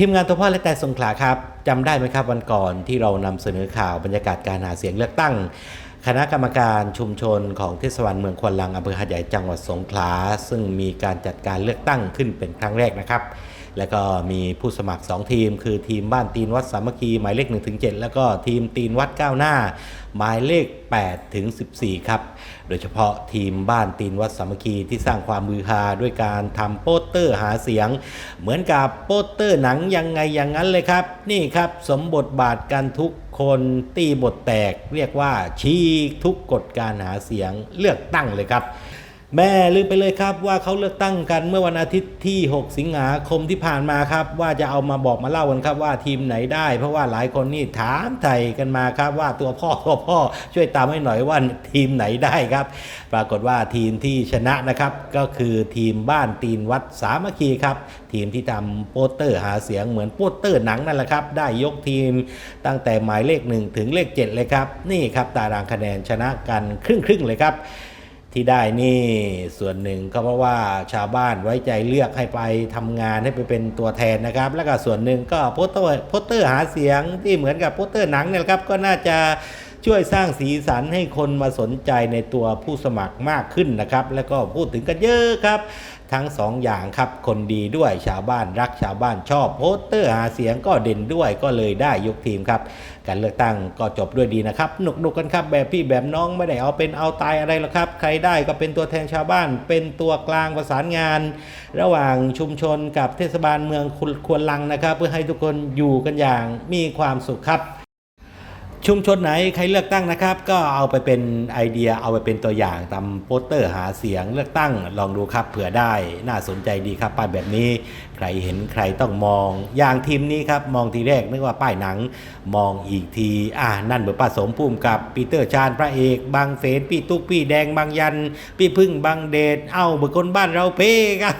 ทีมงานตัวพ่อและแต่สงขลาครับจำได้ไหมครับวันก่อนที่เรานำเสนอข่าวบรรยากาศการหาเสียงเลือกตั้ง คณะกรรมการชุมชนของเทศบาลเมืองควนลังอำเภอหาดใหญ่จังหวัดสงขลาซึ่งมีการจัดการเลือกตั้งขึ้นเป็นครั้งแรกนะครับ แล้วก็มีผู้สมัคร 2 ทีม คือทีมบ้านตีนวัดสามัคคีหมายเลข1ถึง7แล้วก็ทีมตีนวัดก้าวหน้า หมายเลข8ถึง14 ครับ โดยเฉพาะทีมบ้านตีนวัดสามัคคีที่สร้างความมือฮาด้วยการทำโปสเตอร์หาเสียง เหมือนกับโปสเตอร์หนังยังไงอย่างนั้นเลยครับ นี่ครับสมบทบาทกันทุกคนตีบทแตกเรียกว่าชี้ทุกกฎการหาเสียงเลือกตั้งเลยครับ แม่ลืมไปเลยครับว่าเขาเลือกตั้งกันเมื่อวันอาทิตย์ที่ 6 สิงหาคมที่ผ่านมาครับ ว่าจะเอามาบอกมาเล่ากันครับว่าทีมไหนได้ เพราะว่าหลายคนนี่ถามไทยกันมาครับว่าตัวพ่อตัวพ่อช่วยตามให้หน่อยว่าทีมไหนได้ครับ ปรากฏว่าทีมที่ชนะนะครับก็คือทีมบ้านตีนวัดสามัคคีครับ ทีมที่ทำโปสเตอร์หาเสียงเหมือนโปสเตอร์หนังนั่นแหละครับ ได้ยกทีมตั้งแต่หมายเลข 1 ถึงเลข 7 เลยครับนี่ครับตารางคะแนนชนะกันครึ่งครึ่งๆเลยครับ ที่ได้นี่ส่วนหนึ่งก็เพราะว่าชาวบ้านไว้ใจเลือกให้ไปทำงานให้ไปเป็นตัวแทนนะครับ แล้วก็ส่วนหนึ่งก็โพสเตอร์โพสเตอร์หาเสียงที่เหมือนกับโพสเตอร์หนังเนี่ยครับก็น่าจะ ช่วยสร้างสีสันให้คนมาสนใจในตัวผู้สมัครมากขึ้นนะครับ แล้วก็พูดถึงกันเยอะครับ ทั้งสองอย่างครับคนดีด้วยชาวบ้านรักชาวบ้านชอบโปสเตอร์หาเสียงก็เด่นด้วยก็เลยได้ยกทีมครับการเลือกตั้งก็จบด้วยดีนะครับหนุกๆกกันครับแบบพี่แบบน้องไม่ได้เอาเป็นเอาตายอะไรหรอกครับ ใครได้ก็เป็นตัวแทนชาวบ้าน เป็นตัวกลางประสานงาน ระหว่างชุมชนกับเทศบาลเมืองควรลังนะครับ เพื่อให้ทุกคนอยู่กันอย่างมีความสุขครับ ชุมชนไหนใครเลือกตั้งนะครับ ก็เอาไปเป็นไอเดียเอาไปเป็นตัวอย่างตามโปสเตอร์หาเสียงเลือกตั้งลองดูครับเผื่อได้น่าสนใจดีครับป้ายแบบนี้ ใครเห็นใครต้องมอง อย่างทีมนี้ครับมองทีแรกนึกว่าป้ายหนัง มองอีกทีอ่านั่นเบอร์ป้าสมภูมิกับปีเตอร์ชาญพระเอกบางเฟนพี่ตุ๊กพี่แดงบางยัน พี่พึ่งบางเดชเอ้าเบอร์คนบ้านเราเพ่ครับ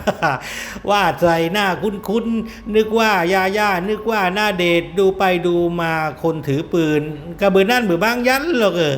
ว่าใจหน้าคุ้นๆนึกว่ายาย่านึกว่าหน้าเดชดูไปดูมาคนถือปืนกระเบือนั่